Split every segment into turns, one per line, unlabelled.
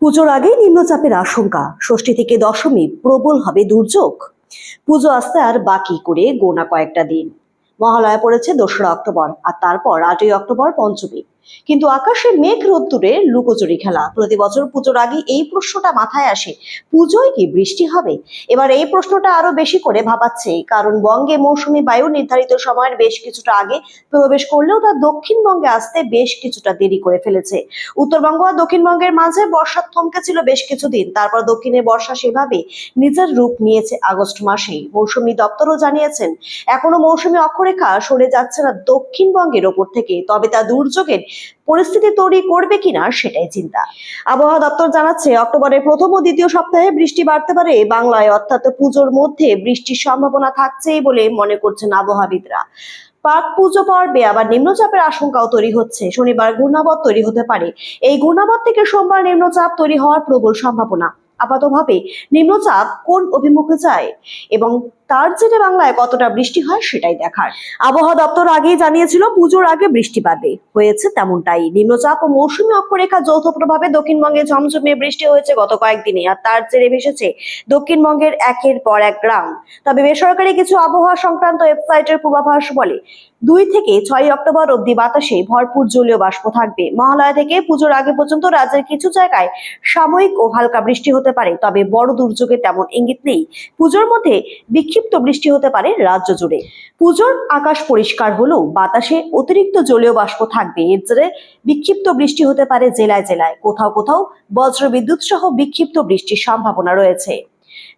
পুজোর আগেই নিম্নচাপের আশঙ্কা। ষষ্ঠী থেকে দশমী প্রবল হবে দুর্যোগ। পুজো আসতে আর বাকি করে গোনা কয়েকটা দিন। মহালয়া পড়েছে দোসরা অক্টোবর, আর তারপর আটই অক্টোবর পঞ্চমী। কিন্তু আকাশে মেঘ রোদ্দুরে লুকোচুরি খেলা। প্রতি বছর পুজোর আগে এই প্রশ্নটা মাথায় আসে, পুজোয় কি বৃষ্টি হবে? এবার এই প্রশ্নটা আরও বেশি করে ভাবাচ্ছে, কারণ বঙ্গে মৌসুমী বায়ু নির্ধারিত সময়ের বেশ কিছুটা আগে প্রবেশ করলেও তা দক্ষিণবঙ্গে আসতে বেশ কিছুটা দেরি করে ফেলেছে। উত্তরবঙ্গ আর দক্ষিণবঙ্গের মাঝে বর্ষা থমকে ছিল বেশ কিছুদিন, তারপর দক্ষিণে বর্ষা সেভাবে নিজের রূপ নিয়েছে আগস্ট মাসেই। মৌসুমী দপ্তরও জানিয়েছেন, এখনও মৌসুমী অক্ষরেখা সরে যাচ্ছে না দক্ষিণবঙ্গের ওপর থেকে, তবে তা দুর্যোগের পরিস্থিতি তৈরি করবে কিনা সেটাই চিন্তা। আবহাওয়া দপ্তর জানাচ্ছে, অক্টোবরের প্রথম ও দ্বিতীয় সপ্তাহে বৃষ্টি বাড়তে পারে। বাংলায় অর্থাৎ পুজোর মধ্যে বৃষ্টির সম্ভাবনা থাকছেই বলে মনে করছেন আবহাওয়াবিদরা। পাক পুজো পর্বে আবার নিম্নচাপের আশঙ্কাও তৈরি হচ্ছে। শনিবার ঘূর্ণাবত তৈরি হতে পারে। এই ঘূর্ণাবত থেকে সোমবার নিম্নচাপ তৈরি হওয়ার প্রবল সম্ভাবনা। আপাতভাবে নিম্নচাপ কোন অভিমুখে যায় এবং তার জেরে বাংলায় কতটা বৃষ্টি হয় সেটাই দেখার। আবহাওয়া দপ্তর আগেই জানিয়েছিল, পুজোর আগে বৃষ্টি পাবে। হয়েছে তেমনটাই। নিম্নচাপ ও মৌসুমী অক্ষরেখা যৌথ প্রভাবে দক্ষিণবঙ্গে ঝমঝমিয়ে বৃষ্টি হয়েছে গত কয়েকদিনে, আর তার জেরে ভেসেছে দক্ষিণবঙ্গের একের পর এক গ্রাম। তবে বেসরকারি কিছু আবহাওয়া সংক্রান্ত ওয়েবসাইটের পূর্বাভাস বলে, দুই থেকে ছয় অক্টোবর অবধি বাতাসে ভরপুর জলীয় বাষ্প থাকবে। মহালয়া থেকে পুজোর আগে পর্যন্ত রাজ্যের কিছু জায়গায় সাময়িক ও হালকা বৃষ্টি হতে পারে, তবে বড় দুর্যোগে তেমন ইঙ্গিত নেই। পুজোর মধ্যে বিক্ষিপ্ত বৃষ্টি হতে পারে রাজ্য জুড়ে। পুজোর আকাশ পরিষ্কার হলেও বাতাসে অতিরিক্ত জলীয় বাষ্প থাকবে। এর জেরে বিক্ষিপ্ত বৃষ্টি হতে পারে জেলায় জেলায়। কোথাও কোথাও বজ্র বিদ্যুৎ সহ বিক্ষিপ্ত বৃষ্টির সম্ভাবনা রয়েছে।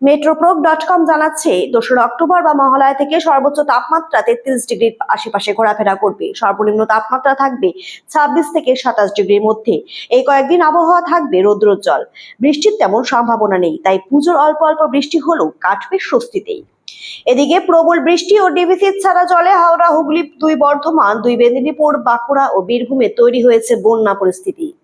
মেট্রোপ্রোক ডট কম জানাচ্ছে, দোসরা অক্টোবর বা মহালয়া থেকে সর্বোচ্চ তাপমাত্রা তেত্রিশ ডিগ্রির আশেপাশে ঘোরাফেরা করবে। সর্বনিম্ন তাপমাত্রা থাকবে ছাব্বিশ থেকে সাতাশ ডিগ্রির মধ্যে। এই কয়েকদিন আবহাওয়া থাকবে রৌদ্রোজ্জ্বল। বৃষ্টির তেমন সম্ভাবনা নেই, তাই পুজোর অল্প অল্প বৃষ্টি হলেও কাটবে স্বস্তিতেই। এদিকে প্রবল বৃষ্টি ও ডিভিসি ছাড়া জলে হাওড়া, হুগলি, দুই বর্ধমান, দুই মেদিনীপুর, বাঁকুড়া ও বীরভূমে তৈরি হয়েছে বন্যা পরিস্থিতি।